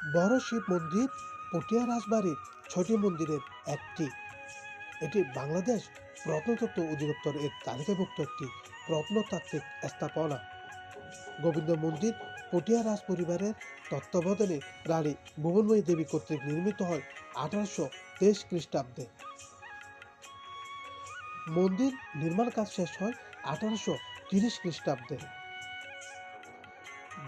বড় শিব মন্দির পটিয়া রাজবাড়ির ছয়টি মন্দিরের একটি। এটি বাংলাদেশ প্রত্নতত্ত্ব অধিদপ্তর এর তালিকাভুক্ত একটি প্রত্নতাত্ত্বিক স্থাপনা। গোবিন্দ মন্দির পটিয়া রাজ পরিবারের তত্ত্বাবধানে রানী ভুবনময়ী দেবী কর্তৃক নির্মিত হয় আঠারোশো তেইশ খ্রিস্টাব্দে। মন্দির নির্মাণ কাজ শেষ হয় আঠারোশো তিরিশ খ্রিস্টাব্দে।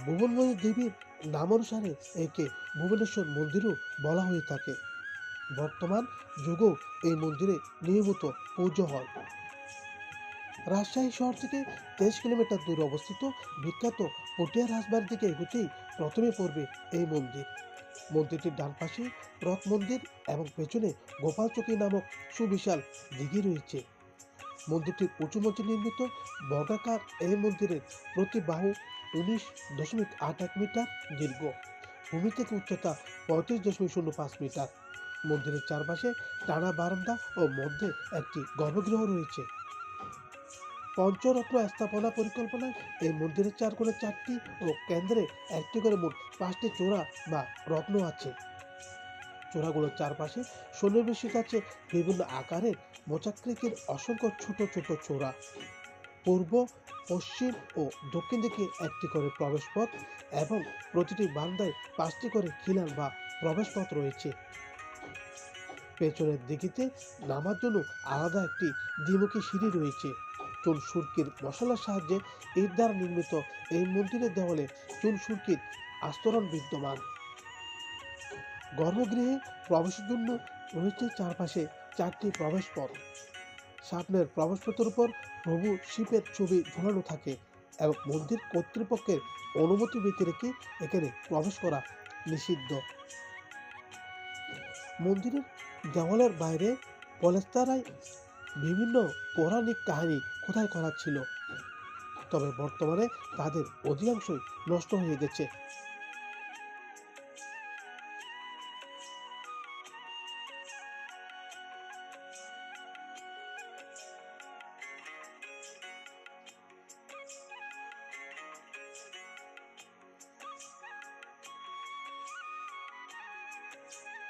ভুবনময়ী দেবীর নাম অনুসারে একে ভুবনেশ্বর মন্দিরও বলা হয়ে থাকে। বর্তমান যুগেও এই মন্দিরে নিয়মিত পুজো হয়। রাজশাহী শহর থেকে তেইশ কিলোমিটার দূরে অবস্থিত বিখ্যাত পটিয়া রাজবাড়ির দিকে এগোতেই প্রথমে পড়বে এই মন্দির। মন্দিরটির ডান পাশে রথ মন্দির এবং পেছনে গোপাল চকি নামক সুবিশাল দিঘি রয়েছে। মন্দিরটির উঁচু মঞ্চে নির্মিত বর্গাকার এই মন্দিরের প্রতি বাহু উনিশ দশমিক আট এক মিটার দীর্ঘ। ভূমি থেকে উচ্চতা পঁয়ত্রিশ দশমিক শূন্য পাঁচ মিটার। মন্দিরের চারপাশে টানা বারান্দা ও মধ্যে একটি গর্ভগৃহ রয়েছে। পঞ্চরত্ন স্থাপনা পরিকল্পনায় এই মন্দিরের চার কোণে চারটি ও কেন্দ্রে একটি করে মোট পাঁচটি চূড়া বা রত্ন আছে। চূড়াগুলোর চারপাশে সুনির্মিষিত আছে বিভিন্ন আকারের মোচাকৃতির অসংখ্য ছোট ছোট চূড়া। পূর্ব, পশ্চিম ও দক্ষিণ দিকে একটি করে প্রবেশপথ এবং প্রতিটি বান্দায় পাঁচটি করে খিলান বা প্রবেশপথ রয়েছে। পেছনের দিকিতে নামার জন্য আলাদা একটি দ্বিমুখী সিঁড়ি রয়েছে। চুন সুরকির মশলার সাহায্যে ইট দ্বারা নির্মিত এই মন্দিরের দেওয়ালে চুন সুরকির আস্তরণ বিদ্যমান। গর্ভগৃহে প্রবেশের জন্য রয়েছে চারপাশে চারটি প্রবেশপথ। সামনের প্রবেশপথের উপর প্রভু শিবের ছবি ঝোলানো থাকে এবং মন্দির কর্তৃপক্ষের অনুমতি ব্যতী রেখে এখানে প্রবেশ করা নিষিদ্ধ। মন্দিরের দেওয়ালের বাইরে পলেস্তারায় বিভিন্ন পৌরাণিক কাহিনী কোথায় করা ছিল তবে বর্তমানে তাদের অধিকাংশই নষ্ট হয়ে গেছে। you